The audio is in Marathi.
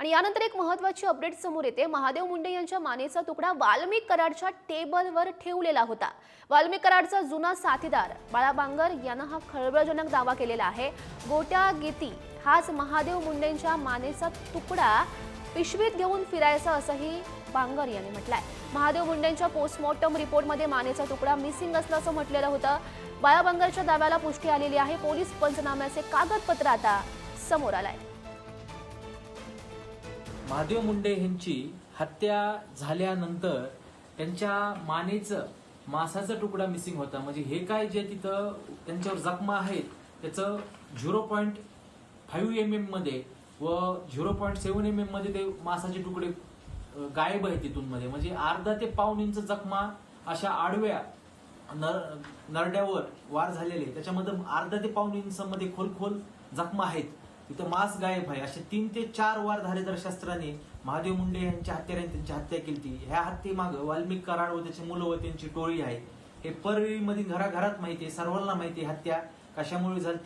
आणि यानंतर एक महत्वाची अपडेट समोर येते. महादेव मुंडे यांच्या मानेचा तुकडा वाल्मिक कराडच्या टेबलवर ठेवलेला होता. वाल्मिक कराडचा जुना साथीदार बाळा बांगर यानं हा खळबळजनक दावा केलेला आहे. गोट्या गीती हाच महादेव मुंडेंच्या मानेचा तुकडा पिशवीत घेऊन फिरायचा असंही बांगर यांनी म्हटलंय. महादेव मुंडेंच्या पोस्टमॉर्टम रिपोर्टमध्ये मानेचा तुकडा मिसिंग असल्याचं म्हटलेलं होतं. बाळा बांगरच्या दाव्याला पुष्टी आलेली आहे. पोलीस पंचनाम्याचे कागदपत्र आता समोर आलंय. महादेव मुंडे यांची हत्या झाल्यानंतर त्यांच्या मानेचं मासाचा तुकडा मिसिंग होता. म्हणजे हे काय जे तिथं त्यांच्यावर जखमा आहेत त्याचं झिरो पॉईंट फाईव्ह एम एममध्ये व झिरो पॉईंट सेव्हन एम एममध्ये ते मासाचे तुकडे गायब आहेत तिथून मध्ये. म्हणजे अर्धा ते पाऊन इंच जखमा अशा आडव्या नर नरड्यावर वार झालेले. त्याच्यामध्ये अर्धा ते पाऊन इंच मध्ये खोल खोल जखमा आहेत. तिथं मास गायब आहे. असे तीन ते चार वार धारेदार शस्त्राने महादेव मुंडे यांच्या हत्याराने त्यांची हत्या केली. ह्या हत्येमाग वाल्मिक कराड व त्याची मुलं व त्यांची टोळी आहे. हे परळीमध्ये घराघरात माहिती आहे. सर्वांना माहिती आहे हत्या कशामुळे झाली?